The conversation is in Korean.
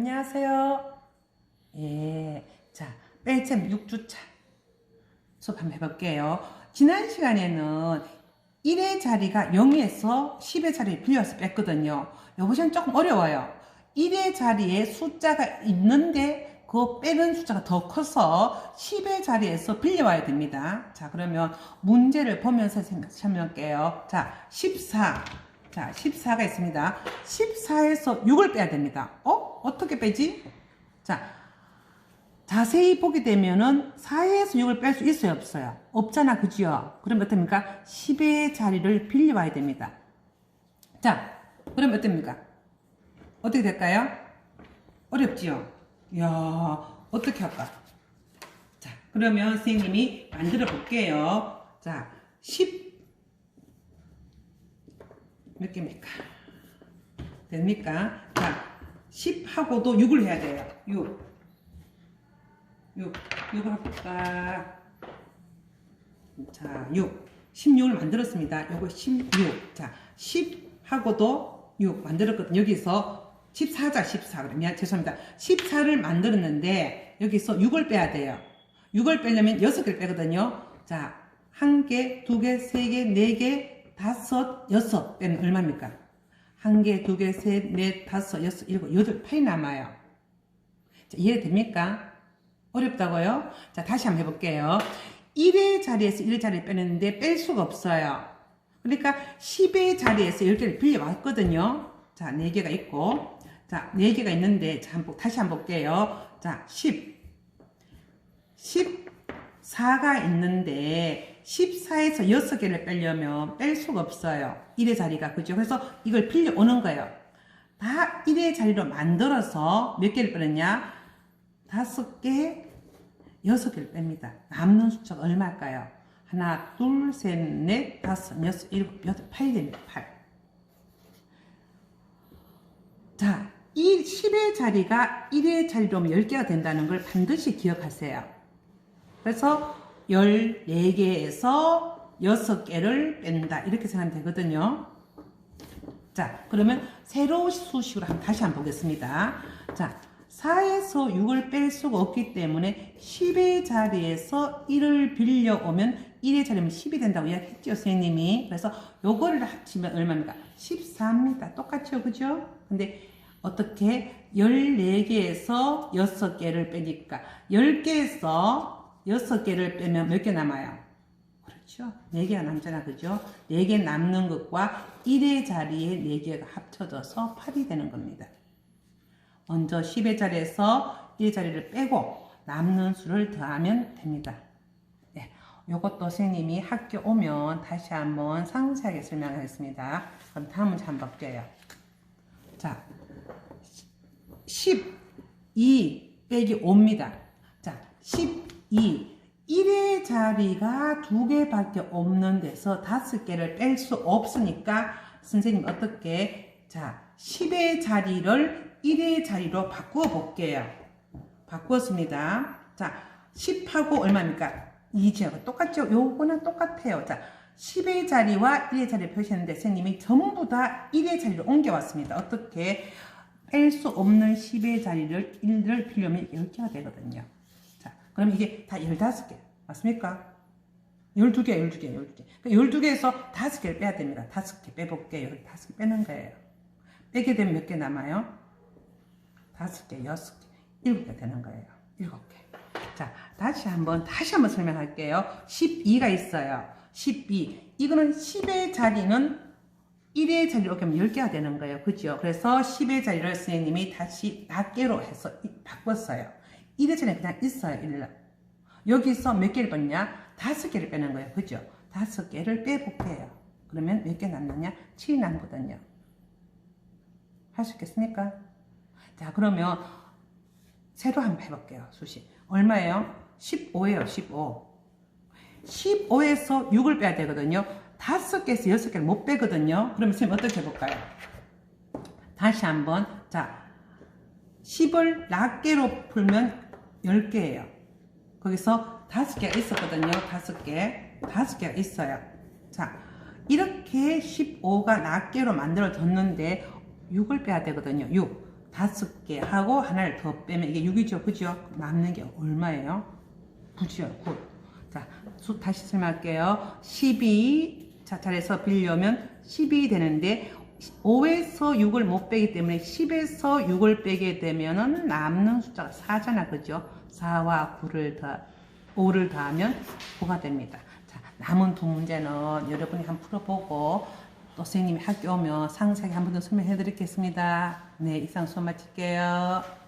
안녕하세요. 예. 자, 뺄셈 6주차. 수업 한번 해볼게요. 지난 시간에는 1의 자리가 0에서 10의 자리를 빌려서 뺐거든요. 요 버전 조금 어려워요. 1의 자리에 숫자가 있는데 그 빼는 숫자가 더 커서 10의 자리에서 빌려와야 됩니다. 자, 그러면 문제를 보면서 생- 설명할게요. 자, 14. 자, 14가 있습니다. 14에서 6을 빼야 됩니다. 어? 어떻게 빼지? 자, 자세히 보게 되면은 4에서 6을 뺄 수 있어요, 없어요? 없잖아, 그지요? 그럼 어떻습니까? 10의 자리를 빌려와야 됩니다. 자, 그럼 어떻습니까? 어떻게 될까요? 어렵지요? 이야, 어떻게 할까? 자, 그러면 선생님이 만들어 볼게요. 자, 10, 몇 개입니까? 됩니까? 자, 10하고도 6을 해야 돼요. 6. 6. 6을 해볼까? 자, 6. 16을 만들었습니다. 요거 16. 자, 10하고도 6 만들었거든요. 여기서 14자 14. 그러면 죄송합니다. 14를 만들었는데 여기서 6을 빼야 돼요. 6을 빼려면 6개를 빼거든요. 자, 한 개, 두 개, 세 개, 네 개, 다섯, 여섯 빼면 얼마입니까? 한 개, 두 개, 셋, 넷, 다섯, 여섯, 일곱, 여덟, 팔이 남아요. 자, 이해됩니까? 어렵다고요? 자, 다시 한번 해볼게요. 1의 자리에서 1의 자리를 빼는데 뺄 수가 없어요. 그러니까 10의 자리에서 10개를 빌려왔거든요. 자, 4개가 있고. 자, 4개가 있는데, 자, 한번, 다시 한번 볼게요. 자, 10. 14가 있는데, 14에서 6개를 빼려면 뺄 수가 없어요. 1의 자리가. 그죠? 그래서 이걸 빌려오는 거예요. 다 1의 자리로 만들어서 몇 개를 빼느냐? 다섯 개, 여섯 개를 뺍니다. 남는 숫자가 얼마일까요? 하나, 둘, 셋, 넷, 다섯, 여섯, 일곱, 여덟, 팔이 됩니다. 팔. 자, 이 10의 자리가 1의 자리로 오면 10개가 된다는 걸 반드시 기억하세요. 그래서 14개에서 6개를 뺀다. 이렇게 생각하면 되거든요. 자, 그러면 세로 수식으로 한번 다시 한번 보겠습니다. 자, 4에서 6을 뺄 수가 없기 때문에 10의 자리에서 1을 빌려오면 1의 자리면 10이 된다고 이야기했죠, 선생님이. 그래서 요거를 합치면 얼마입니까? 14입니다. 똑같죠, 그죠? 근데 어떻게 14개에서 6개를 빼니까 10개에서 6개를 빼면 몇 개 남아요? 그렇죠. 4개가 남잖아. 그죠? 4개 남는 것과 1의 자리에 4개가 합쳐져서 8이 되는 겁니다. 먼저 10의 자리에서 1의 자리를 빼고 남는 수를 더하면 됩니다. 네. 요것도 선생님이 학교 오면 다시 한번 상세하게 설명하겠습니다. 그럼 다음 문제 한번 볼게요. 자, 12 빼기 5입니다. 자, 12. 1의 자리가 두 개밖에 없는 데서 다섯 개를 뺄 수 없으니까 선생님 어떻게 자 10의 자리를 1의 자리로 바꾸어 볼게요. 바꾸었습니다. 자 10하고 얼마입니까? 2제곱 똑같죠? 요거는 똑같아요. 자 10의 자리와 1의 자리를 표시했는데 선생님이 전부 다 1의 자리로 옮겨왔습니다. 어떻게 뺄 수 없는 10의 자리를 1을 필요면 10개가 되거든요. 자, 그럼 이게 다 15개. 맞습니까? 12개, 12개, 12개. 12개에서 5개를 빼야 됩니다. 5개 빼볼게요. 5개 빼는 거예요. 빼게 되면 몇 개 남아요? 5개, 6개, 7개 되는 거예요. 7개. 자, 다시 한번, 다시 한번 설명할게요. 12가 있어요. 12. 이거는 10의 자리는 1의 자리로 하면 10개가 되는 거예요. 그죠? 그래서 10의 자리를 선생님이 다시 낱개로 해서 이- 바꿨어요. 1의 자리는 그냥 있어요. 1로. 여기서 몇 개를 뺐냐? 다섯 개를 빼는 거예요. 그죠? 다섯 개를 빼볼게요. 그러면 몇 개 남느냐? 7이 남거든요. 할 수 있겠습니까? 자, 그러면 새로 한번 해볼게요. 수식. 얼마예요? 15예요. 15. 15에서 6을 빼야 되거든요. 다섯 개에서 여섯 개를 못 빼거든요. 그러면 선생님 어떻게 해볼까요? 다시 한번. 자, 10을 낱개로 풀면 10개예요. 거기서 다섯 개가 있었거든요. 다섯 개. 다섯 개가 있어요. 자, 이렇게 15가 낱개로 만들어졌는데 6을 빼야 되거든요. 6. 다섯 개 하고 하나를 더 빼면 이게 6이죠. 그죠? 남는 게 얼마예요? 9죠. 9. 자, 수 다시 설명할게요. 12. 자, 잘해서 빌려면 10이 되는데 5에서 6을 못 빼기 때문에 10에서 6을 빼게 되면은 남는 숫자가 4잖아. 그죠? 4와 9를 더 5를 더하면 9가 됩니다. 자, 남은 두 문제는 여러분이 한번 풀어보고 또 선생님이 학교 오면 상세하게 한 번 더 설명해 드리겠습니다. 네, 이상 수업 마칠게요.